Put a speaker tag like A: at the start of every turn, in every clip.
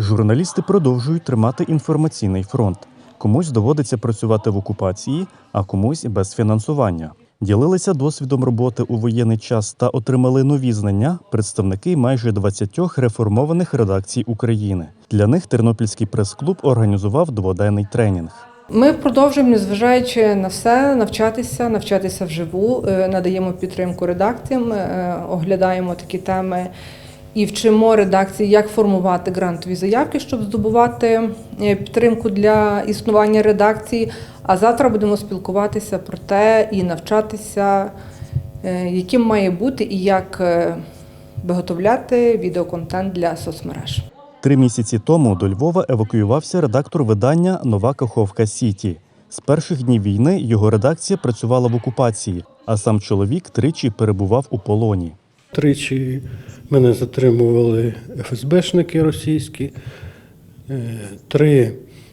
A: Журналісти продовжують тримати інформаційний фронт. Комусь доводиться працювати в окупації, а комусь без фінансування. Ділилися досвідом роботи у воєнний час та отримали нові знання представники майже 20 реформованих редакцій України. Для них Тернопільський прес-клуб організував дводенний тренінг.
B: Ми продовжуємо, незважаючи на все, навчатися, навчатися вживу, е, надаємо підтримку редакціям, е, оглядаємо такі теми і вчимо редакції, як формувати грантові заявки, щоб здобувати е, підтримку для існування редакції. А завтра будемо спілкуватися про те і навчатися, е, яким має бути і як е, виготовляти відеоконтент для соцмереж.
A: Три місяці тому до Львова евакуювався редактор видання Нова Каховка Сіті. З перших днів війни його редакція працювала в окупації, а сам чоловік тричі перебував у полоні.
C: Тричі мене затримували ФСБшники російські. Е, Три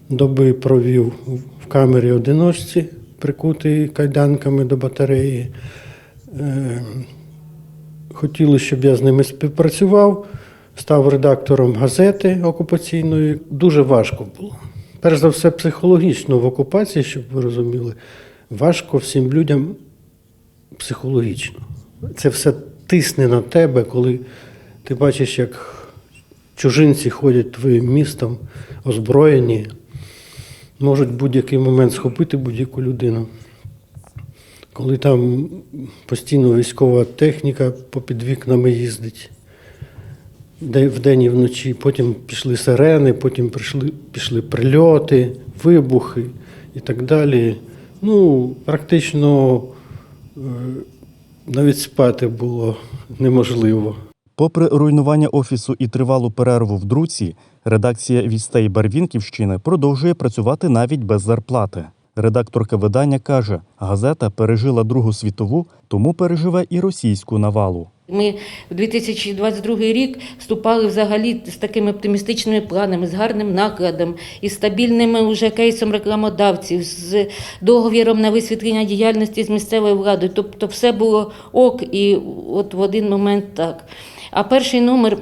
C: доби провів в камері одиночці, прикутий кайданками до батареї. Е, Хотіли, щоб я з ними співпрацював, став редактором газети окупаційної. Дуже важко було. Перш за все, психологічно в окупації, щоб ви розуміли, важко всім людям психологічно. Це все тисне на тебе, коли ти бачиш, як чужинці ходять твоїм містом, озброєні, можуть в будь-який момент схопити будь-яку людину. Коли там постійно військова техніка попід вікнами їздить, вдень і вночі, потім пішли сирени, потім прийшли, пішли прильоти, вибухи і так далі. Ну, практично е, навіть спати було неможливо.
A: Попри руйнування офісу і тривалу перерву в друці, редакція Вістей Барвінківщини продовжує працювати навіть без зарплати. Редакторка видання каже, газета пережила Другу світову, тому переживе і російську навалу.
D: Ми в 2022 рік вступали взагалі з такими оптимістичними планами, з гарним накладом, із стабільним уже кейсом рекламодавців, з договіром на висвітлення діяльності з місцевою владою. Тобто все було ок, і от в один момент так. А перший номер.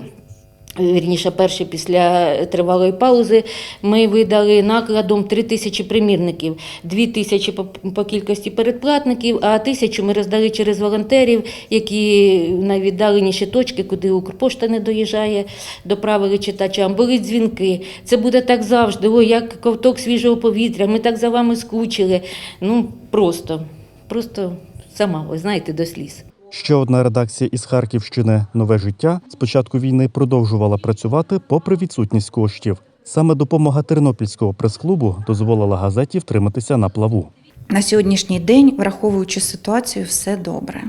D: Вірніше, перший після тривалої паузи ми видали накладом 3 тисячі примірників, 2 тисячі по, кількості передплатників, а тисячу ми роздали через волонтерів, які в найвіддаленіші точки, куди Укрпошта не доїжджає, доправили читачам. Були дзвінки. Це буде так завжди. Ой, як ковток свіжого повітря. Ми так за вами скучили. Ну просто, просто сама, ви знаєте, до сліз.
A: Ще одна редакція із Харківщини Нове життя з початку війни продовжувала працювати попри відсутність коштів. Саме допомога Тернопільського прес-клубу дозволила газеті втриматися на плаву.
E: На сьогоднішній день, враховуючи ситуацію, все добре.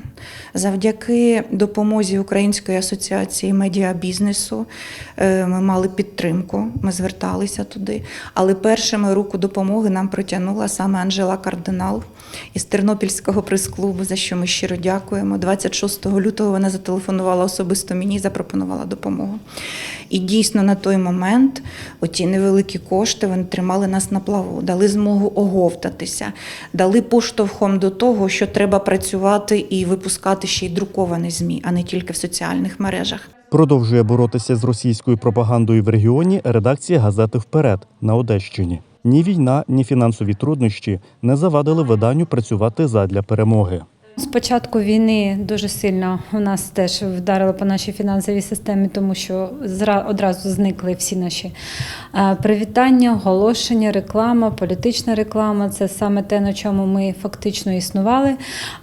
E: Завдяки допомозі Української асоціації медіабізнесу е, ми мали підтримку, ми зверталися туди. Але першими руку допомоги нам протягнула саме Анжела Кардинал із Тернопільського прес-клубу, за що ми щиро дякуємо. 26 лютого вона зателефонувала особисто мені і запропонувала допомогу. І дійсно на той момент оті невеликі кошти вони тримали нас на плаву, дали змогу оговтатися, дали поштовхом до того, що треба працювати і випускати ще й друковані ЗМІ, а не тільки в соціальних мережах.
A: Продовжує боротися з російською пропагандою в регіоні редакція газети Вперед на Одещині. Ні війна, ні фінансові труднощі не завадили виданню працювати задля перемоги.
F: З початку війни дуже сильно у нас теж вдарило по нашій фінансовій системі, тому що одразу зникли всі наші е, привітання, оголошення, реклама, політична реклама. Це саме те, на чому ми фактично існували.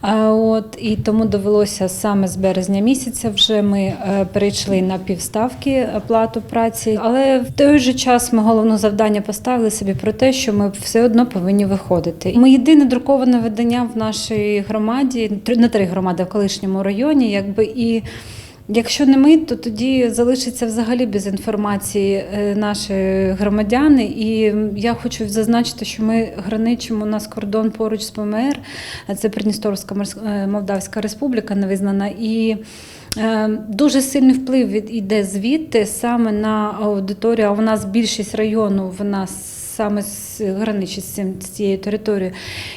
F: Е, От і тому довелося саме з березня місяця вже ми е, перейшли на півставки оплату праці. Але в той же час ми головне завдання поставили собі про те, що ми все одно повинні виходити. Ми єдине друковане видання в нашій громаді, три- на три громади в колишньому районі, якби і. Якщо не ми, то тоді залишиться взагалі без інформації е, наші громадяни. І я хочу зазначити, що ми граничимо у нас кордон поруч з ПМР, це Придністровська е, Молдавська Республіка не визнана. І е, дуже сильний вплив від іде звідти саме на аудиторію. А у нас більшість району в нас саме з граничить з цим з цією територією.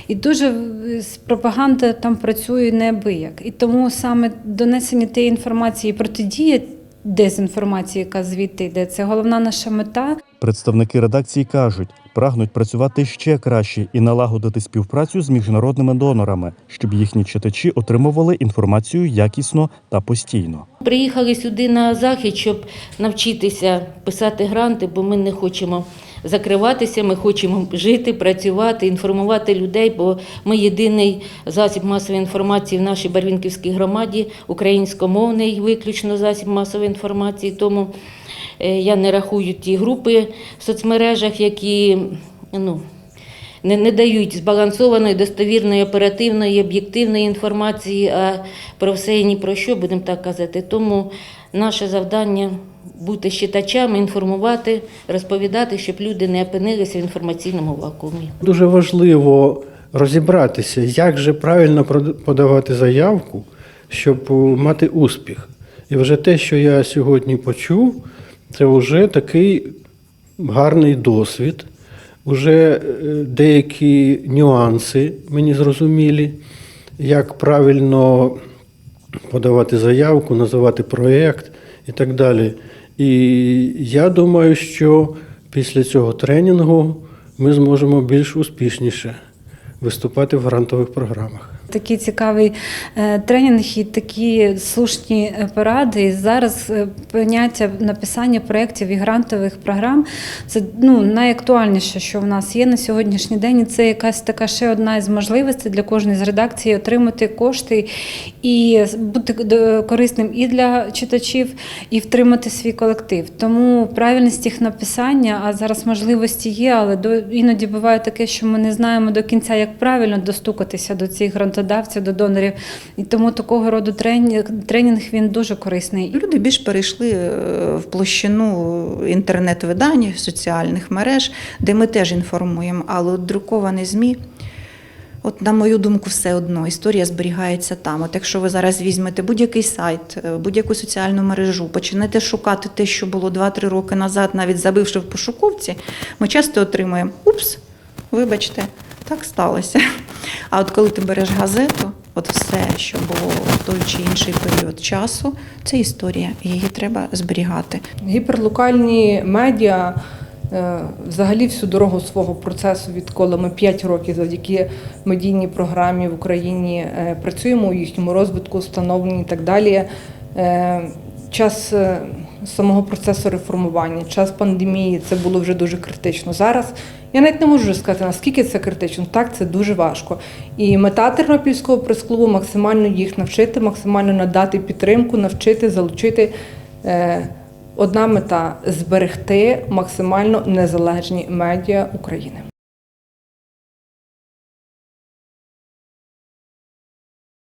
F: І дуже е, з- пропаганда там працює неабияк. І тому саме донесення тієї інформації протидія дезінформації, яка звідти йде. Це головна наша мета.
A: Представники редакції кажуть, прагнуть працювати ще краще і налагодити співпрацю з міжнародними донорами, щоб їхні читачі отримували інформацію якісно та постійно.
D: Приїхали сюди на захід, щоб навчитися писати гранти, бо ми не хочемо закриватися, ми хочемо жити, працювати, інформувати людей, бо ми єдиний засіб масової інформації в нашій Барвінківській громаді, українськомовний виключно засіб масової інформації. Тому е, я не рахую ті групи в соцмережах, які ну, не, не дають збалансованої, достовірної, оперативної, об'єктивної інформації, а про все і ні про що, будемо так казати. Тому наше завдання бути читачами, інформувати, розповідати, щоб люди не опинилися в інформаційному вакуумі.
C: Дуже важливо розібратися, як же правильно подавати заявку, щоб е, мати успіх. І вже те, що я сьогодні почув, це вже такий гарний досвід, вже е, деякі нюанси мені зрозумілі, як правильно подавати заявку, називати проєкт і так далі. І я думаю, що після цього тренінгу ми зможемо більш успішніше виступати в грантових програмах.
F: Такий цікавий е, тренінг і такі слушні е, поради. І зараз е, поняття написання проєктів і грантових програм це ну, найактуальніше, що в нас є на сьогоднішній день. І це якась така ще одна із можливостей для кожної з редакцій отримати кошти і бути корисним і для читачів, і втримати свій колектив. Тому правильність їх написання, а зараз можливості є, але іноді буває таке, що ми не знаємо до кінця, як правильно достукатися до цих грантодавців, до донорів. І тому такого роду тренінг, тренінг він дуже корисний.
E: Люди більш перейшли е, в площину інтернет-видань, соціальних мереж, де ми теж інформуємо, але друковані ЗМІ. От, на мою думку, все одно історія зберігається там. От якщо ви зараз візьмете будь-який сайт, е, будь-яку соціальну мережу, почнете шукати те, що було 2-3 роки назад, навіть забивши в пошуковці, ми часто отримуємо упс, вибачте, так сталося. А от коли ти береш газету, от все, що було в той чи інший період часу, це історія, її треба зберігати.
B: Гіперлокальні медіа е, взагалі всю дорогу свого процесу, відколи ми 5 років завдяки медійній програмі в Україні е, працюємо у їхньому розвитку, встановленні і так далі. Е, Час самого процесу реформування, час пандемії це було вже дуже критично. Зараз я навіть не можу сказати, наскільки це критично. Так, це дуже важко. І мета Тернопільського прес-клубу максимально їх навчити, максимально надати підтримку, навчити, залучити. Е, Одна мета зберегти максимально незалежні медіа України.